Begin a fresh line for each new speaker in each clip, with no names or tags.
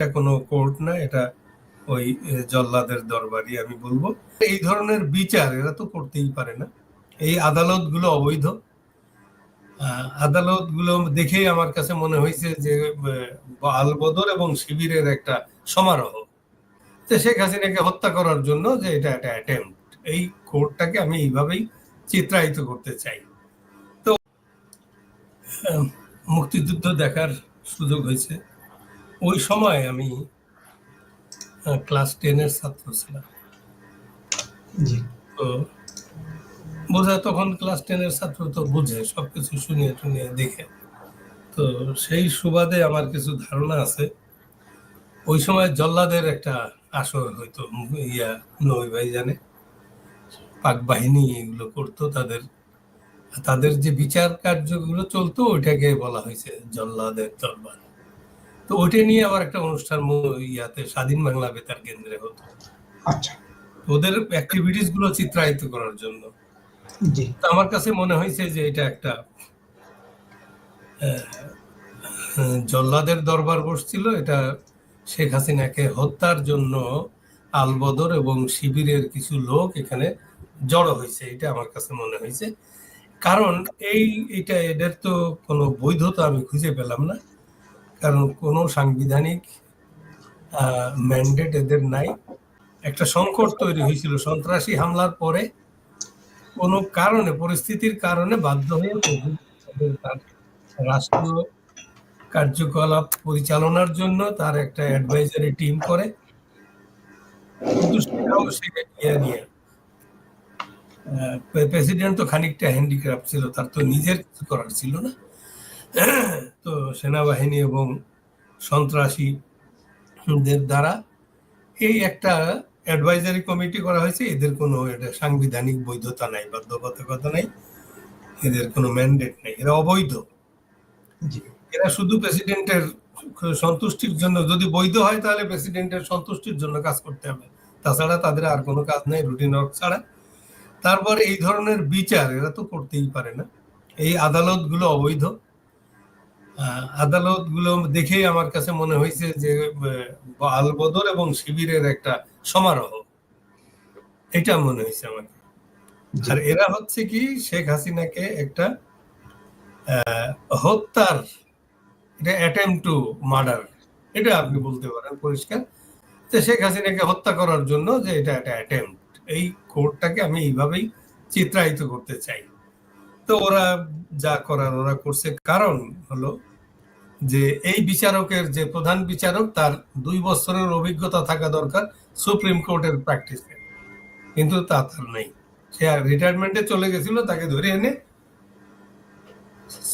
এটা কোনো কোর্ট না, এটা ওই জল্লাদের দরবারই আমি বলব। এই ধরনের বিচার এরা তো করতেই পারে না। এই আদালতগুলো অবৈধ। আদালতগুলো দেখেই আমার কাছে মনে হয়েছে যে আলবদর এবং শিবিরের একটা সমারোহ। তো শেখ হাসিনাকে হত্যা করার জন্য যে এটা একটা অ্যাটেম্প এই কোর্টটাকে আমি এইভাবেই চিত্রায়িত করতে চাই। তো মুক্তিযুদ্ধ দেখার সুযোগ হয়েছে। ওই সময় আমি ক্লাস টেনের ছাত্র ছিলাম। তো বোঝা তখন ক্লাস টেনের ছাত্র তো বুঝে সবকিছু শুনিয়ে টুনিয়ে দেখে। তো সেই সুবাদে আমার কিছু ধারণা আছে। ওই সময় জল্লাদের একটা আসর হয়তো ইয়া নই ভাই জানে পাক বাহিনী এগুলো করতো তাদের। তাদের যে বিচার কার্যগুলো চলতো ওইটাকে বলা হয়েছে জল্লাদের দরবার। তো ওইটা নিয়ে আবার একটা অনুষ্ঠান ইয়াতে স্বাধীন বাংলা বেতার কেন্দ্রে হতো।
আচ্ছা।
ওদের অ্যাক্টিভিটিসগুলো চিত্রায়িত করার জন্য। তো আমার কাছে মনে হয়েছে যে এটা একটা জল্লাদের দরবার বসছিল। এটা শেখ হাসিনাকে হত্যার জন্য আলবদর এবং শিবিরের কিছু লোক এখানে জড়ো হয়েছে এটা আমার কাছে মনে হয়েছে। কারণ এই এটা এদের তো কোনো বৈধতা আমি খুঁজে পেলাম না। কারণ কোনো সাংবিধানিক ম্যান্ডেট এদের নাই। একটা সংকট তৈরি হয়েছিল। সন্ত্রাসী হামলার পরে কোনো কারণে, পরিস্থিতির কারণে বাধ্য হয়ে রাষ্ট্রীয় কার্যকলাপ পরিচালনার জন্য তার একটা অ্যাডভাইজারি টিম করে। সে ইয়ে প্রেসিডেন্ট তো খানিকটা হ্যান্ডিক্রাফট ছিল, তার তো নিজের কিছু করার ছিল না। তো সেনাবাহিনী এবং সন্ত্রাসীদের দ্বারা এই একটা অ্যাডভাইজারি কমিটি করা হয়েছে। এদের কোনো এটা সাংবিধানিক বৈধতা নাই বাধ্যবাধকতা নাই। এদের কোনো ম্যান্ডেট নেই। এরা অবৈধ। এরা শুধু প্রেসিডেন্টের সন্তুষ্টির জন্য। যদি বৈধ হয় তাহলে প্রেসিডেন্টের সন্তুষ্টির জন্য কাজ করতে হবে। তাছাড়া তাদের আর কোনো কাজ নেই রুটিন ওয়ার্ক ছাড়া। তারপর এই ধরনের বিচার এরা তো করতেই পারে না। এই আদালতগুলো অবৈধ। আদালতগুলো দেখেই আমার কাছে মনে হয়েছে যে আলবদর এবং শিবিরের একটা সমারোহ। এটা মনে হয়েছে আমার
জি।
আর এরা হচ্ছে কি শেখ হাসিনাকে একটা হত্যার এটা অ্যাটেম্প টু মার্ডার এটা আপনি বলতে পারেন পরিষ্কার। যে শেখ হাসিনাকে হত্যা করার জন্য যে এটা একটা অ্যাটেম্প এই কোর্টটাকে আমি এইভাবেই চিত্রায়িত করতে চাই। তো ওরা যা করার ওরা করছে। কারণ হলো যে এই বিচারকের যে প্রধান বিচারক, তার দুই বছরের অভিজ্ঞতা থাকা দরকার সুপ্রিম কোর্টের প্র্যাকটিসে। কিন্তু তা তার নেই। সে রিটায়ারমেন্টে চলে গেছিল, তাকে ধরে এনে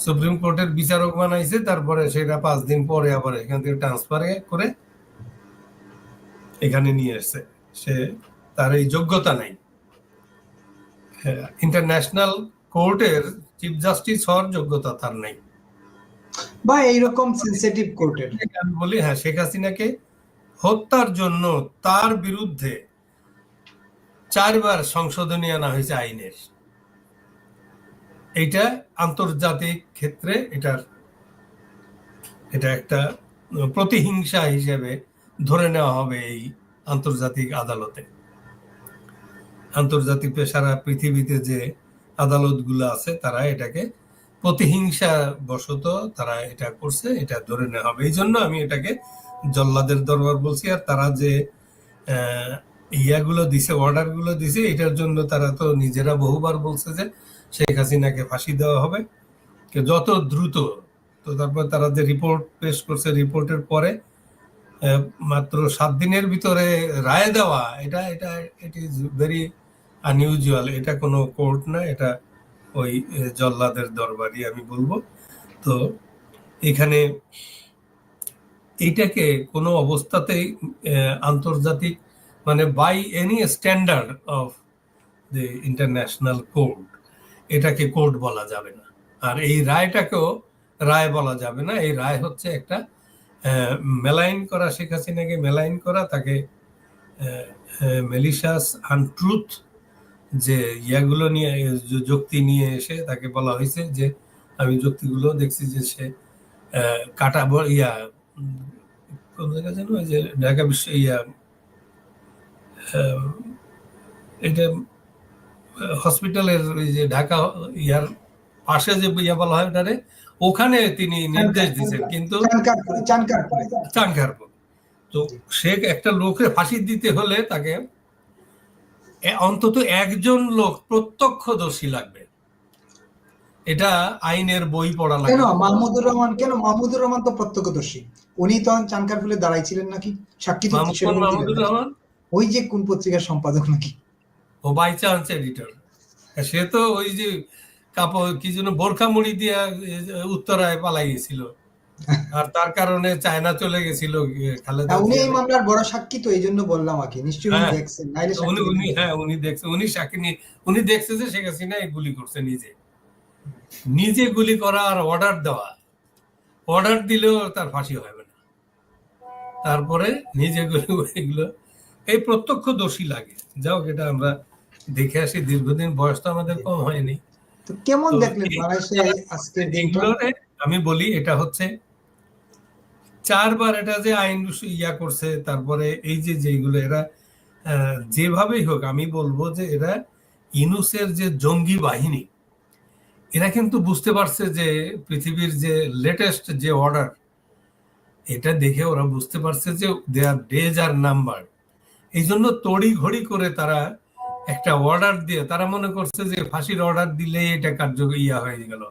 সুপ্রিম কোর্টের বিচারক বানাইছে, তারপরে সেটা পাঁচ দিন পরে আবার এখান থেকে ট্রান্সফার করে এখানে নিয়ে এসছে। সে তার এই যোগ্যতা নাই। ইন্টারন্যাশনাল কোর্টের চিফ জাস্টিস হওয়ার যোগ্যতা তার নাই।
বা এইরকম সেন্সিটিভ কোর্টের
আমি বলি হ্যাঁ শেখ হাসিনাকে হত্যার জন্য তার বিরুদ্ধে চারবার সংশোধনী আনা হয়েছে আইনের। এইটা আন্তর্জাতিক ক্ষেত্রে এটার, এটা একটা প্রতিহিংসা হিসেবে ধরে নেওয়া হবে এই আন্তর্জাতিক আদালতে। আন্তর্জাতিক সারা পৃথিবীতে যে আদালতগুলো আছে, তারা এটাকে প্রতিহিংসা বশত তারা এটা করছে, এটা ধরে নেওয়া হবে। এই জন্য আমি এটাকে জল্লাদের দরবার বলছি। আর তারা যে ইয়াগুলো দিছে অর্ডারগুলো দিছে, এটার জন্য তারা তো নিজেরা বহুবার বলছে যে শেখ হাসিনাকে ফাঁসি দেওয়া হবে। যত দ্রুত, তো তারপর তারা যে রিপোর্ট পেশ করছে, রিপোর্টের পরে মাত্র সাত দিনের ভিতরে রায় দেওয়া, এটা এটা ইট ইজ ভেরি আনইউজুয়াল এটা কোনো কোর্ট না, এটা ওই জল্লাদের দরবারই আমি বলব। তো এখানে এইটাকে কোনো অবস্থাতেই আন্তর্জাতিক মানে by any standard of the international court এটাকে কোর্ট বলা যাবে না। আর এই রায়টাকেও রায় বলা যাবে না। এই রায় হচ্ছে একটা মেলাইন করা, শেখ হাসিনাকে মেলাইন করা, তাকে মেলিশাস আনট্রুথ যে ইয়াগুলো নিয়ে যুক্তি নিয়ে এসে তাকে বলা হয়েছে যে আমি যুক্তিগুলো দেখছি যে সে কাটা ইয়া কোন জায়গায় যেন যে ঢাকা বিশ্ব ইয়া এটা হসপিটালের ওই যে ঢাকা ইয়ার পাশে যে ইয়া বলা হয় ওটারে ওখানে তিনি নির্দেশ দিচ্ছেন কিন্তু
চানকারপুরে
চাঙ্গারপুর তো সে একটা লোকের ফাঁসি দিতে হলে তাকে অন্তত একজন লোক প্রত্যক্ষদর্শী লাগবে। এটা আইনের বই পড়া
কেন? মাহমুদুর রহমান কেন? মাহমুদুর রহমান তো প্রত্যক্ষদর্শী। উনি তখন চানকারপুরে দাঁড়াইছিলেন নাকি? সাক্ষী
মাহমুদুর রহমান?
ওই যে কোন পত্রিকার সম্পাদক নাকি?
ও বাই চান্স এডিটর সে তো ওই যে কাপড় কি যেন বোরখা মুড়ি দিয়া উত্তরায় পালাই গেছিল আর তার কারণে চায়না চলে গেছিল খালেদা
উনি এই মামলার বড় সাক্ষী তো এই জন্য বললাম নিশ্চয়ই উনি
হ্যাঁ।
দেখছেন নাইলে
উনি উনি হ্যাঁ উনি দেখছে উনি সাক্ষী উনি দেখছে যে শেখ হাসিনা গুলি করছে নিজে। নিজে গুলি করা আর অর্ডার দেওয়া। অর্ডার দিলেও তার ফাঁসি হবে না। তারপরে নিজে গুলি এগুলো এই প্রত্যক্ষ দোষী লাগে যাও এটা আমরা দেখে আসি দীর্ঘদিন বয়স তো আমাদের কম হয়নি।
তো কেমন দেখলেন
এগুলোরে আমি বলি এটা হচ্ছে চারবার এটা যে আইন ইয়া করছে, তারপরে এই যে যেগুলো এরা যেভাবেই হোক, আমি বলব যে এরা ইনুসের যে জঙ্গি বাহিনী, এরা কিন্তু বুঝতে পারছে যে পৃথিবীর যে লেটেস্ট যে অর্ডার এটা দেখে ওরা বুঝতে পারছে যে দেয়ার ডেজ আর নাম্বার এই জন্য তড়ি ঘড়ি করে তারা একটা অর্ডার দিয়ে, তারা মনে করছে যে ফাঁসির অর্ডার দিলেই এটা কার্য ইয়া হয়ে গেল।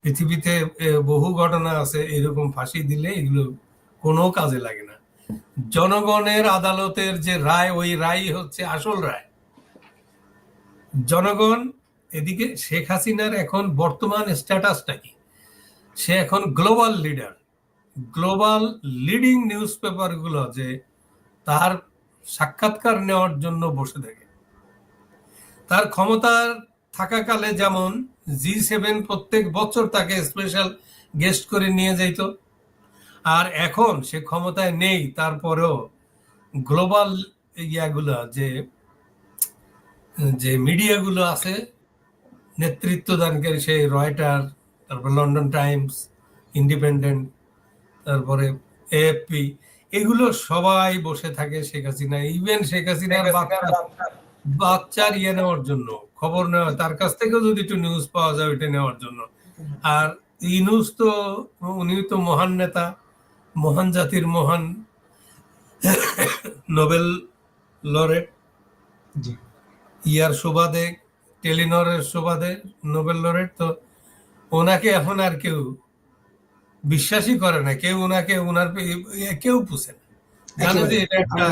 পৃথিবীতে বহু ঘটনা আছে এরকম ফাঁসি দিলে এগুলো কোনো কাজে লাগে না। জনগণের আদালতের যে রায়, ওই রায় হচ্ছে আসল রায়। জনগণ, এদিকে শেখ হাসিনার এখন বর্তমান স্ট্যাটাসটা কি? সে এখন global leader. Global leading news পেপারগুলো যে তার সাক্ষাৎকার নেওয়ার জন্য বসে থাকে। তার ক্ষমতার থাকাকালে যেমন জি সেভেন প্রত্যেক বছর তাকে স্পেশাল গেস্ট করে নিয়ে যাইতো। আর এখন সে ক্ষমতায় নেই তারপরেও গ্লোবাল ইয়াগুলা যে যে মিডিয়াগুলো আছে নেতৃত্ব দানকারী সেই রয়টার তারপর লন্ডন টাইমস ইন্ডিপেন্ডেন্ট তারপরে এএফপি এগুলো সবাই বসে থাকে শেখ হাসিনা ইভেন শেখ হাসিনার বাচ্চা। বাচ্চার ইয়ে নেওয়ার জন্য খবর নেওয়া তার কাছ থেকেও যদি একটু নিউজ পাওয়া যায় ওইটা নেওয়ার জন্য। আর ইনুস তো উনি তো মহান নেতা মহান জাতির মহান নোবেল লরেট। ইয়ার সুবাদে টেলিনরের সুবাদে নোবেল লরেট তো ওনাকে এখন আর কেউ বিশ্বাসই করে না। কেউ ওনাকে ওনার কেউ পুষে না। জানে যে এটা একটা।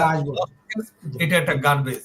এটা একটা গার্বেজ